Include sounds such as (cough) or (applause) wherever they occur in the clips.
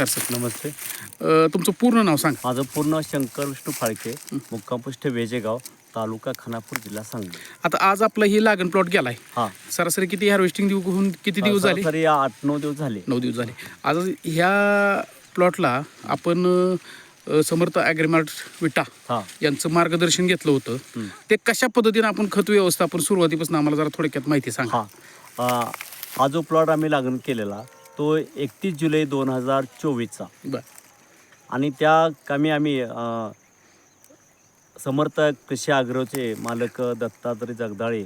नमस्कार सर नमस्ते. अ, तुमचं पूर्ण नाव सांगा. माझं पूर्ण शंकर विष्णू फाळके मुक्कामपोस्ट वेजेगाव तालुका खानापूर जिल्हा सांगली. आता आज आपला ही लागण प्लॉट गेलाय. हा. सरासरी किती हार्वेस्टिंग दिवस होऊन किती दिवस झाले? सरासरी आठ नऊ दिवस झाले. नऊ दिवस झाले. आज ह्या प्लॉटला आपण अ, समर्थ ॲग्रीमार्ट विटा हा. यांचं मार्गदर्शन घेतलं होतं. ते कशा पद्धतीने आपण खत व्यवस्थापन सुरुवातीपासून आम्हाला जरा थोडक्यात माहिती सांगा. हा. अं, हा जो प्लॉट आम्ही लागण केलेला तो एकतीस जुलै दोन हजार चोवीसचा. आणि त्या कामी आम्ही अं, समर्थ कृषी आग्रोचे मालक दत्तात्रय जगदाळे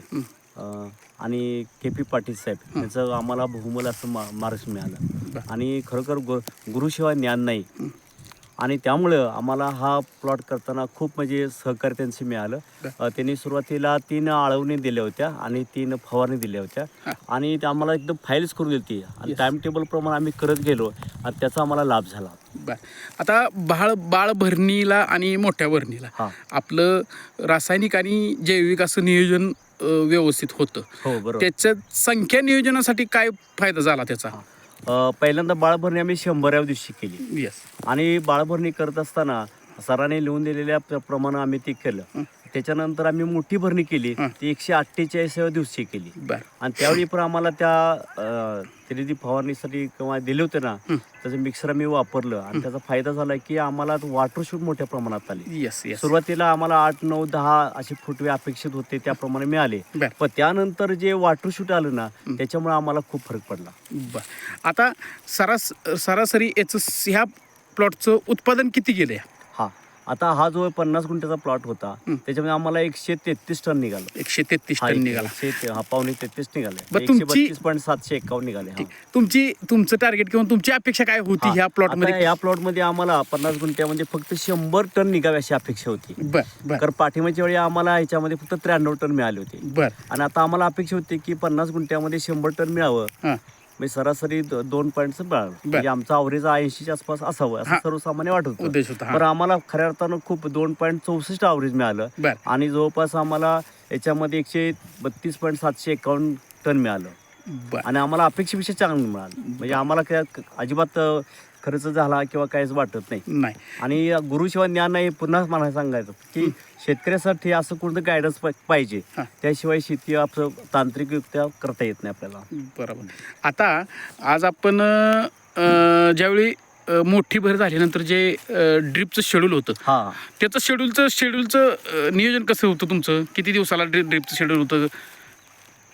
आणि के पी पाटील साहेब यांचं आम्हाला बहुमल असं मा मार्क्स मिळालं. आणि खरोखर गु गुरुशिवाय ज्ञान नाही. आणि त्यामुळं आम्हाला हा प्लॉट करताना खूप म्हणजे सहकार्य त्यांचं मिळालं त्यांनी सुरुवातीला तीन आळवणी दिल्या होत्या आणि तीन फवारणी दिल्या होत्या. आणि ते आम्हाला एकदम फाईल्स करून दिली आणि टाइम टेबल प्रमाणे आम्ही करत गेलो आणि त्याचा आम्हाला लाभ झाला. बर. आता बाळ बाळ भरणीला आणि मोठ्या भरणीला आपलं रासायनिक आणि जैविक असं नियोजन व्यवस्थित होतं. हो बरोबर. त्याच्यात संख्या नियोजनासाठी काय फायदा झाला त्याचा? अ, पहिल्यांदा बाळभरणी आम्ही शंभराव्या दिवशी केली. येस आणि बाळभरणी करत असताना सरांनी लिहून दिलेल्या प्र- प्रमाणे आम्ही ते केलं. त्याच्यानंतर आम्ही मोठी भरणी केली. ती एकशे अठ्ठेचाळीसाव्या दिवशी केली. आणि त्यावेळी पण आम्हाला त्या अं, त्यांनी ती फवारणीसाठी किंवा दिले होते ना. त्याचं मिक्सर आम्ही वापरलं. आणि त्याचा फायदा झाला की आम्हाला वॉटर शूट मोठ्या प्रमाणात आली. सुरुवातीला आम्हाला आठ नऊ दहा असे फुटवे अपेक्षित होते त्याप्रमाणे मिळाले. पण त्यानंतर जे वॉटर शूट आलं ना त्याच्यामुळे आम्हाला खूप फरक पडला. बर. आता सरास सरासरी याचं ह्या प्लॉटचं उत्पादन किती गेलं आता हा जो पन्नास गुंठ्याचा प्लॉट होता. त्याच्यामध्ये आम्हाला एकशे तेहतीस टन निघालं. एकशे तेहतीस टन निघाला. एकशे हा पावणे तेहतीस निघाले. एकशे बत्तीस पॉईंट सातशे एक्कावन्न निघाले हा. तुमची तुमचं टार्गेट किंवा तुमची अपेक्षा काय होती ह्या प्लॉट आता मध्ये? या प्लॉटमध्ये आम्हाला पन्नास गुंठ्यामध्ये फक्त शंभर टन निघावे अशी अपेक्षा होती. बर बर. कारण पाठिंबाच्या वेळी आम्हाला ह्याच्यामध्ये फक्त त्र्याण्णव टन मिळाले होते. बर. आणि आता आम्हाला अपेक्षा होती की पन्नास गुंठ्यामध्ये शंभर टन मिळावं. हां. म्हणजे सरासरी दोन मिळावं म्हणजे आमचं अवरेज ऐंशीच्या आसपास असावं असं. सर्वसामान्य वाटत होतं. होता पण आम्हाला खऱ्या अर्थानं खूप दोन पॉईंट चौसष्ट अवरेज मिळालं. आणि जवळपास आम्हाला याच्यामध्ये एकशे बत्तीस पॉईंट सातशे एकावन्न टन मिळालं. आणि आम्हाला अपेक्षेपेक्षा चांगलं मिळालं. म्हणजे आम्हाला काय अजिबात खर्च झाला किंवा काहीच वाटत नाही. नाही. आणि गुरुशिवाय ज्ञान नाही पुन्हा मला सांगायचं की शेतकऱ्यासाठी असं कोणतं गायडन्स पाहिजे. त्याशिवाय शेती आपलं तांत्रिकयुक्त्या करता येत नाही आपल्याला. बरोबर. आता आज आपण ज्यावेळी मोठी भर झाल्यानंतर जे ड्रिपचं शेड्यूल होतं हा. त्याचं शेड्यूलचं शेड्यूलचं नियोजन कसं होतं तुमचं? किती दिवसाला ड्रिप ड्रिपचं शेड्यूल होतं?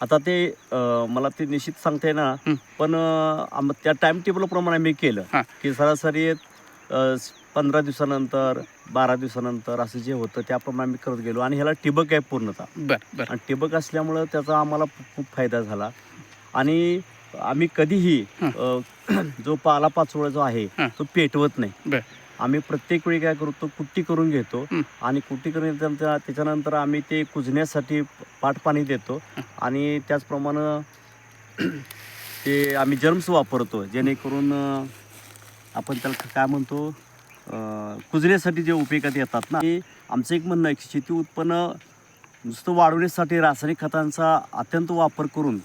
आता ते अ, मला ते निश्चित सांगता येणार हं. पण अ, आम- त्या टाइम टेबलप्रमाणे मी केलं. हा. की सरासरी अ, स- पंधरा दिवसानंतर बारा दिवसानंतर असं जे होतं त्याप्रमाणे आम्ही करत गेलो. आणि ह्याला ठिबक आहे पूर्णतः. बर बर. आणि ठिबक असल्यामुळं त्याचा आम्हाला खूप- खूप फायदा झाला. आणि आम्ही कधीही अ, (clears throat) जो पाला पाचोळा जो आहे हं. तो पेटवत नाही. बर. आम्ही प्रत्येक वेळी काय करतो कुट्टी करून घेतो. आणि कुट्टी करून त्याच्यानंतर आम्ही ते कुजण्यासाठी पाट पाणी देतो आणि त्याचप्रमाणे (clears throat) ते आम्ही जर्म्स वापरतो जेणेकरून आपण त्याला काय म्हणतो कुजण्यासाठी जे उपयोगात येतात ना ते आमचं एक म्हणणं आहे की शेती उत्पन्न नुसतं वाढवण्यासाठी रासायनिक खतांचा अत्यंत वापर करून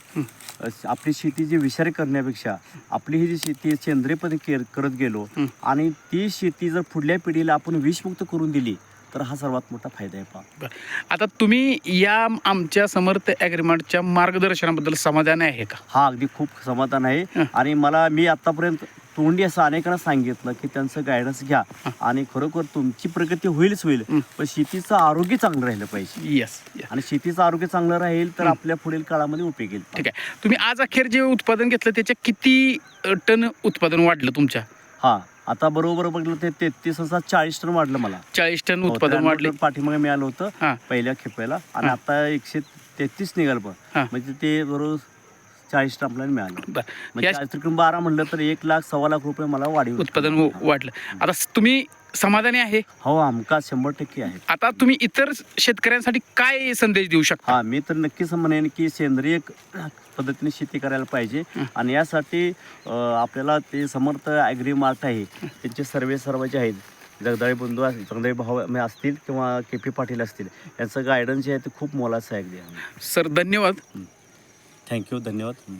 आपली शेती जी विषारी करण्यापेक्षा आपली ही जी शेती आहे, सेंद्रिय पद्धती केर करत गेलो. आणि ती शेती जर पुढल्या पिढीला आपण विषमुक्त करून दिली तर हा सर्वात मोठा फायदा आहे पहा. बर. आता तुम्ही या आमच्या समर्थ ॲग्रीमार्टच्या मार्गदर्शनाबद्दल समाधान आहे का? हा अगदी खूप समाधान आहे. आणि मला मी आतापर्यंत तोंडी असं अनेकांना सांगितलं की त्यांचं गायडन्स घ्या. आणि खरोखर तुमची प्रगती होईलच होईल. पण शेतीचं आरोग्य चांगलं राहिलं पाहिजे. येस आणि शेतीचं आरोग्य चांगलं राहील तर आपल्या पुढील काळामध्ये उपयोग येईल. ठीक आहे. तुम्ही आज अखेर जे उत्पादन घेतलं त्याच्या किती टन उत्पादन वाढलं तुमच्या? हा. आता बरोबर बघितलं ते तेहतीस हजार चाळीस टन वाढलं मला. चाळीस टन हो, उत्पादन 93 वाढले. पाठीमागे मिळालं होतं पहिल्या खेपेला. आणि. आता एकशे तेहतीस निघाल पण. म्हणजे ते बरोबर चाळीस टन आपल्याला मिळालं. बर. म्हणजे बारा म्हणलं तर एक लाख सव्वा लाख रुपये मला वाढीव उत्पादन वाढलं. आता तुम्ही समाधानी आहे? हो हमखास शंभर टक्के आहे. आता तुम्ही इतर शेतकऱ्यांसाठी काय संदेश देऊ शकता? हा मी तर नक्कीच म्हणेन की सेंद्रिय पद्धतीने शेती करायला पाहिजे. आणि यासाठी अं, आपल्याला ते समर्थ ॲग्री मार्ट आहे. त्यांचे सर्वे सर्व जे आहेत जगदाळे बंधू अस- जगदाळे भाऊ म्हणजे असतील किंवा के पी पाटील असतील यांचं गायडन्स जे आहे ते खूप मोलाचं आहे अगदी. सर धन्यवाद. थँक्यू धन्यवाद.